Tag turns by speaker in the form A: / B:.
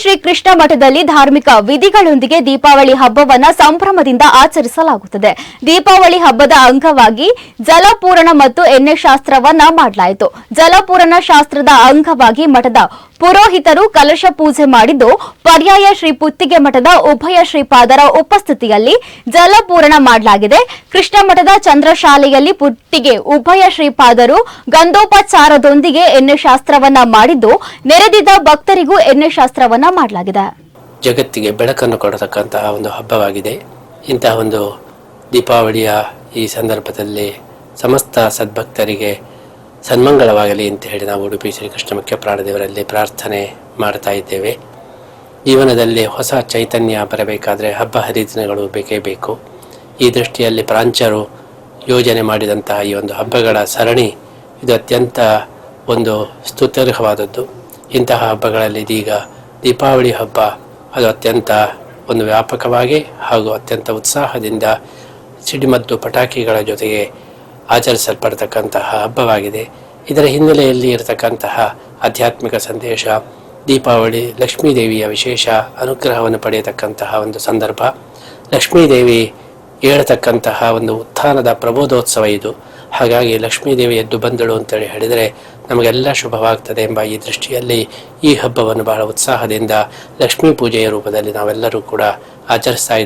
A: ಶ್ರೀ ಕೃಷ್ಣ ಮಠದಲ್ಲಿ ಧಾರ್ಮಿಕ ವಿಧಿಗಳೊಂದಿಗೆ ದೀಪಾವಳಿ ಹಬ್ಬವನ್ನ ಸಂಭ್ರಮದಿಂದ ಆಚರಿಸಲಾಗುತ್ತದೆ. ದೀಪಾವಳಿ ಹಬ್ಬದ ಅಂಗವಾಗಿ ಜಲಪೂರಣ ಮತ್ತು ಎಣ್ಣೆ ಶಾಸ್ತ್ರವನ್ನ ಮಾಡಲಾಯಿತು. ಜಲಪೂರಣ ಶಾಸ್ತ್ರದ ಅಂಗವಾಗಿ ಮಠದ ಪುರೋಹಿತರು ಕಲಶ ಪೂಜೆ ಮಾಡಿದ್ದು ಪರ್ಯಾಯ ಶ್ರೀ ಪುತ್ತಿಗೆ ಮಠದ ಉಭಯ ಶ್ರೀಪಾದರ ಉಪಸ್ಥಿತಿಯಲ್ಲಿ ಜಲಪೂರಣ ಮಾಡಲಾಗಿದೆ. ಕೃಷ್ಣ ಮಠದ ಚಂದ್ರಶಾಲೆಯಲ್ಲಿ ಪುತ್ತಿಗೆ ಉಭಯ ಶ್ರೀಪಾದರು ಗಂಧೋಪಚಾರದೊಂದಿಗೆ ಎಣ್ಣೆ ಶಾಸ್ತ್ರವನ್ನ ಮಾಡಿದ್ದು, ನೆರೆದಿದ್ದ ಭಕ್ತರಿಗೂ ಎಣ್ಣೆ ಶಾಸ್ತ್ರವನ್ನ ಮಾಡಲಾಗಿದೆ.
B: ಜಗತ್ತಿಗೆ ಬೆಳಕನ್ನು ಕೊಡತಕ್ಕಂತಹ ಒಂದು ಹಬ್ಬವಾಗಿದೆ. ಇಂತಹ ಒಂದು ದೀಪಾವಳಿಯ ಈ ಸಂದರ್ಭದಲ್ಲಿ ಸಮಸ್ತ ಸದ್ಭಕ್ತರಿಗೆ ಸನ್ಮಂಗಳವಾಗಲಿ ಅಂತ ಹೇಳಿ ನಾವು ಉಡುಪಿ ಶ್ರೀಕೃಷ್ಣ ಮುಖ್ಯ ಪ್ರಾಣದೇವರಲ್ಲಿ ಪ್ರಾರ್ಥನೆ ಮಾಡ್ತಾ ಇದ್ದೇವೆ. ಜೀವನದಲ್ಲಿ ಹೊಸ ಚೈತನ್ಯ ಬರಬೇಕಾದರೆ ಹಬ್ಬ ಹರಿದಿನಗಳು ಬೇಕೇ ಬೇಕು. ಈ ದೃಷ್ಟಿಯಲ್ಲಿ ಪ್ರಾಂಚರು ಯೋಜನೆ ಮಾಡಿದಂತಹ ಈ ಒಂದು ಹಬ್ಬಗಳ ಸರಣಿ ಇದು ಅತ್ಯಂತ ಒಂದು ಸ್ತುತ್ಯರ್ಹವಾದದ್ದು. ಇಂತಹ ಹಬ್ಬಗಳಲ್ಲಿ ಇದೀಗ ದೀಪಾವಳಿ ಹಬ್ಬ ಅದು ಅತ್ಯಂತ ಒಂದು ವ್ಯಾಪಕವಾಗಿ ಹಾಗೂ ಅತ್ಯಂತ ಉತ್ಸಾಹದಿಂದ ಸಿಡಿಮದ್ದು ಪಟಾಕಿಗಳ ಜೊತೆಗೆ ಆಚರಿಸಲ್ಪಡ್ತಕ್ಕಂತಹ ಹಬ್ಬವಾಗಿದೆ. ಇದರ ಹಿನ್ನೆಲೆಯಲ್ಲಿ ಇರತಕ್ಕಂತಹ ಆಧ್ಯಾತ್ಮಿಕ ಸಂದೇಶ, ದೀಪಾವಳಿ, ಲಕ್ಷ್ಮೀದೇವಿಯ ವಿಶೇಷ ಅನುಗ್ರಹವನ್ನು ಪಡೆಯತಕ್ಕಂತಹ ಒಂದು ಸಂದರ್ಭ. ಲಕ್ಷ್ಮೀದೇವಿ ಹೇಳತಕ್ಕಂತಹ ಒಂದು ಉತ್ಥಾನದ ಪ್ರಬೋಧೋತ್ಸವ ಇದು. ಹಾಗಾಗಿ ಲಕ್ಷ್ಮೀದೇವಿ ಎದ್ದು ಬಂದಳು ಅಂತೇಳಿ ಹೇಳಿದರೆ ನಮಗೆಲ್ಲ ಶುಭವಾಗ್ತದೆ ಎಂಬ ಈ ದೃಷ್ಟಿಯಲ್ಲಿ ಈ ಹಬ್ಬವನ್ನು ಬಹಳ ಉತ್ಸಾಹದಿಂದ ಲಕ್ಷ್ಮೀ ಪೂಜೆಯ ರೂಪದಲ್ಲಿ ನಾವೆಲ್ಲರೂ ಕೂಡ ಆಚರಿಸ್ತಾ